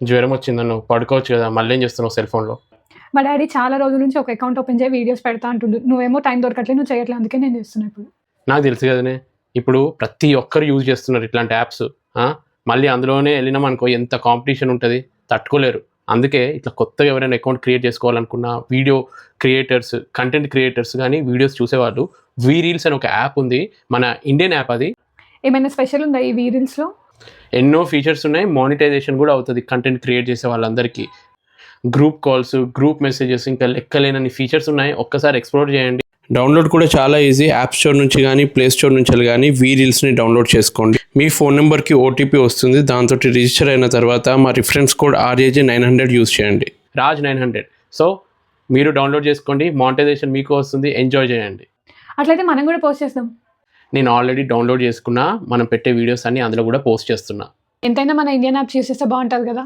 జ్వరం వచ్చిందన్న పడుకోవచ్చు కదా మళ్ళీ ఏం చేస్తున్నావు సెల్ ఫోన్లో? మా డాడీ చాలా రోజుల నుంచి ఒక అకౌంట్ ఓపెన్ చేయి వీడియోస్ పెడతా అంటుండు. నువ్వేమో టైం దొరకట్లేదు నువ్వు చేయట్లేదు అందుకే నేను చేస్తున్నా ఇప్పుడు. నాకు తెలుసు కదనే ఇప్పుడు ప్రతి ఒక్కరు యూజ్ చేస్తున్నారు ఇట్లాంటి యాప్స్. మళ్ళీ అందులోనే వెళ్ళినాం అనుకో ఎంత కాంపిటీషన్ ఉంటుంది తట్టుకోలేరు. అందుకే ఇట్లా కొత్తగా ఎవరైనా అకౌంట్ క్రియేట్ చేసుకోవాలనుకున్న వీడియో క్రియేటర్స్ కంటెంట్ క్రియేటర్స్ కానీ వీడియోస్ చూసేవాళ్ళు వీ రీల్స్ అని ఒక యాప్ ఉంది మన ఇండియన్ యాప్ అది. ఏమైనా స్పెషల్ ఉందా ఈ వీడియోస్లో ఎన్నో ఫీచర్స్ ఉన్నాయి. మానిటైజేషన్ కూడా అవుతుంది కంటెంట్ క్రియేట్ చేసే వాళ్ళందరికీ. గ్రూప్ కాల్స్ గ్రూప్ మెసేజెస్ ఇంకా లెక్కలేనని ఫీచర్స్ ఉన్నాయి. ఒక్కసారి ఎక్స్ప్లోర్ చేయండి. డౌన్లోడ్ కూడా చాలా ఈజీ యాప్ స్టోర్ నుంచి కానీ ప్లే స్టోర్ నుంచి కానీ వీ రీల్స్ని డౌన్లోడ్ చేసుకోండి. మీ ఫోన్ నెంబర్కి ఓటీపీ వస్తుంది. దాంతో రిజిస్టర్ అయిన తర్వాత మా reference code RAG nine hundred use చేయండి. రాజ్ నైన్ హండ్రెడ్ సో మీరు డౌన్లోడ్ చేసుకోండి. మానిటైజేషన్ మీకు వస్తుంది. ఎంజాయ్ చేయండి. అట్లయితే మనం కూడా పోస్ట్ చేస్తాం నేను ఆల్రెడీ డౌన్లోడ్ చేసుకున్నా మనం పెట్టే వీడియోస్ అన్ని అందులో కూడా పోస్ట్ చేస్తున్నా. ఎంతైనా మన ఇండియన్ యాప్ యూస్ చేస్తే బాగుంటుంది కదా?